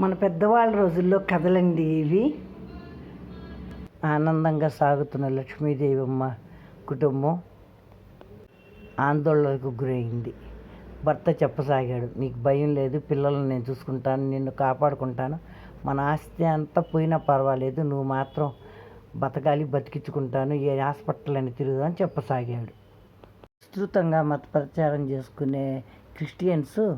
మన పెద్దవాళ్ళ రోజుల్లో కథలండి ఇవి. ఆనందంగా సాగుతున్న లక్ష్మీదేవమ్మ కుటుంబం ఆందోళనకు గురైంది. భర్త చెప్పసాగాడు నీకు భయం లేదు పిల్లల్ని నేను చూసుకుంటాను నిన్ను కాపాడుకుంటాను. మన ఆస్తి అంతా పోయినా పర్వాలేదు నువ్వు మాత్రం బతకాలి బతికించుకుంటాను ఏ హాస్పిటల్ అని తిరుగుదా అని చెప్పసాగాడు. విస్తృతంగా మత ప్రచారం చేసుకునే క్రిస్టియన్స్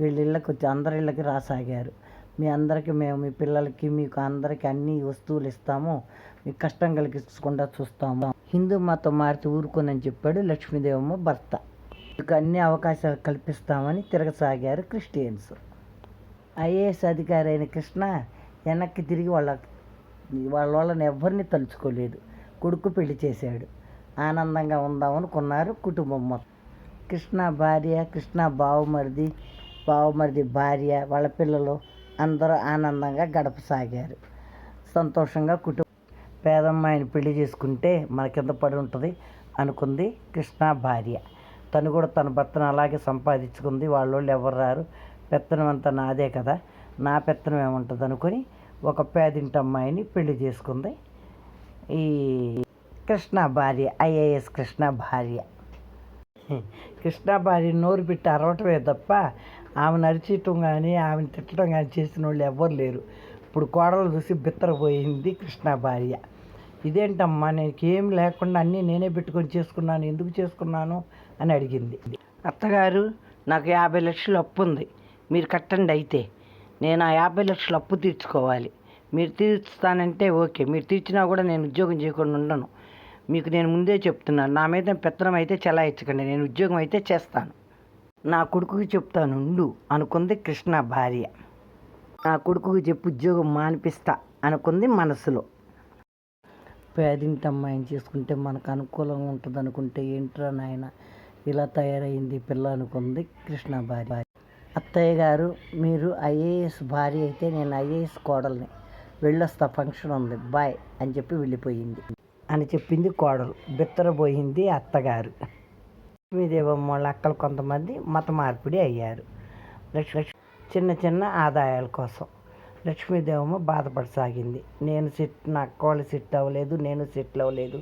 వీళ్ళ ఇళ్ళకి వచ్చి అందరి ఇళ్ళకి రాసాగారు. మీ అందరికీ మేము మీ పిల్లలకి మీకు అందరికీ అన్ని వస్తువులు ఇస్తాము. మీకు కష్టం కలిగించకుండా చూస్తాము. హిందూ మతం మారితే ఊరుకోనని చెప్పాడు లక్ష్మీదేవమ్మ భర్త. మీకు అన్ని అవకాశాలు కల్పిస్తామని తిరగసాగారు క్రిస్టియన్స్. ఐఏఎస్ అధికారి అయిన కృష్ణ వెనక్కి తిరిగి వాళ్ళ వాళ్ళ వాళ్ళని ఎవరిని తలుచుకోలేదు. కొడుకు పెళ్ళి చేశాడు. ఆనందంగా ఉందామనుకున్నారు కుటుంబం మొత్తం. కృష్ణ భార్య కృష్ణ బావమరిది బావమరిది భార్య వాళ్ళ పిల్లలు అందరూ ఆనందంగా గడపసాగారు. సంతోషంగా కుటుంబం పేదమ్మాయిని పెళ్ళి చేసుకుంటే మన కింద పడి ఉంటుంది అనుకుంది కృష్ణ భార్య. తను కూడా తన భర్తను అలాగే సంపాదించుకుంది. వాళ్ళోళ్ళు ఎవరు రారు? పెత్తనం అంతా నాదే కదా. నా పెత్తనం ఏముంటుంది అనుకుని ఒక పేదింటి అమ్మాయిని పెళ్ళి చేసుకుంది. ఈ కృష్ణ భార్య ఐఏఎస్ కృష్ణ భార్య. కృష్ణ భార్య నోరు పెట్టి అరవటమే తప్ప ఆమె నరిచేయటం కానీ ఆమెను తిట్టడం కానీ చేసిన వాళ్ళు ఎవ్వరు లేరు. ఇప్పుడు కోడలు చూసి బిత్తరపోయింది కృష్ణ భార్య ఇదేంటమ్మా నీకు లేకుండా అన్నీ నేనే పెట్టుకొని చేసుకున్నాను ఎందుకు చేసుకున్నాను అని అడిగింది. అత్తగారు నాకు యాభై లక్షలు అప్పు ఉంది మీరు కట్టండి అయితే. నేను ఆ యాభై లక్షలు అప్పు తీర్చుకోవాలి. మీరు తీర్చుతానంటే ఓకే మీరు తీర్చినా కూడా నేను ఉద్యోగం చేయకుండా ఉండను. మీకు నేను ముందే చెప్తున్నాను. నా మీద పెత్తనం అయితే చెలాయించకండి నేను ఉద్యోగం అయితే చేస్తాను. నా కొడుకుకి చెప్తాను ఉండు అనుకుంది కృష్ణ భార్య. నా కొడుకుకి చెప్పు ఉద్యోగం మానిపిస్తా అనుకుంది మనసులో. పేదింటి అమ్మాయిని చేసుకుంటే మనకు అనుకూలంగా ఉంటుంది అనుకుంటే ఏంట్రా నాయన ఇలా తయారైంది పిల్ల అనుకుంది కృష్ణ భార్య. అత్తయ్య గారు మీరు ఐఏఎస్ భార్య అయితే నేను ఐఏఎస్ కోడల్ని. వెళ్ళొస్తా ఫంక్షన్ ఉంది బాయ్ అని చెప్పి వెళ్ళిపోయింది. అని చెప్పింది కోడలు. బిత్తరబోయింది అత్తగారు. లక్ష్మీదేవమ్మ వాళ్ళ అక్కలు కొంతమంది మత మార్పిడి అయ్యారు. లక్ష్మి చిన్న చిన్న ఆదాయాల కోసం లక్ష్మీదేవమ్మ బాధపడసాగింది. నేను సెట్ నా అక్క వాళ్ళు సెట్ అవ్వలేదు నేను సెటిల్ అవ్వలేదు.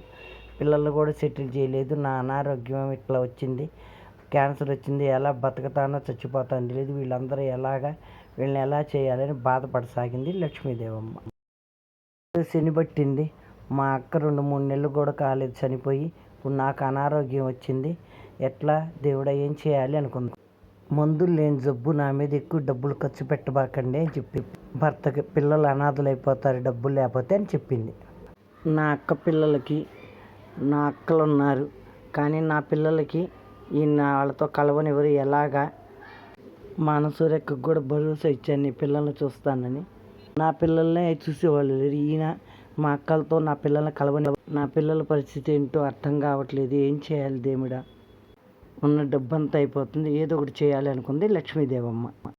పిల్లలు కూడా సెటిల్ చేయలేదు. నా అనారోగ్యం ఇట్లా వచ్చింది. క్యాన్సర్ వచ్చింది. ఎలా బతుకుతానో చచ్చిపోతానో తెలియదు. వీళ్ళందరూ ఎలాగా వీళ్ళని ఎలా చేయాలని బాధపడసాగింది లక్ష్మీదేవమ్మ. శని పట్టింది. మా అక్క రెండు మూడు నెలలు కూడా కాలేదు చనిపోయి ఇప్పుడు నాకు అనారోగ్యం వచ్చింది. ఎట్లా దేవుడా ఏం చేయాలి అనుకుంది. మందులు లేని జబ్బు నా మీద ఎక్కువ డబ్బులు ఖర్చు పెట్టబాకండి అని చెప్పి. భర్తకి పిల్లలు అనాథలు అయిపోతారు డబ్బులు లేకపోతే అని చెప్పింది. నా అక్క పిల్లలకి నా అక్కలు ఉన్నారు కానీ నా పిల్లలకి ఈ వాళ్ళతో కలవనివ్వరు ఎలాగా? మానసూరెక్కకు కూడా భరోసా ఇచ్చాను నీ పిల్లల్ని చూస్తానని. నా పిల్లల్నే చూసేవాళ్ళు లేరు. ఈయన మా అక్కలతో నా పిల్లల్ని కలవని నా పిల్లల పరిస్థితి ఏంటో అర్థం కావట్లేదు. ఏం చేయాలి దేవుడా? ఉన్న డబ్బంతా అయిపోతుంది. ఏదో ఒకటి చేయాలి అనుకుంది లక్ష్మీదేవమ్మ.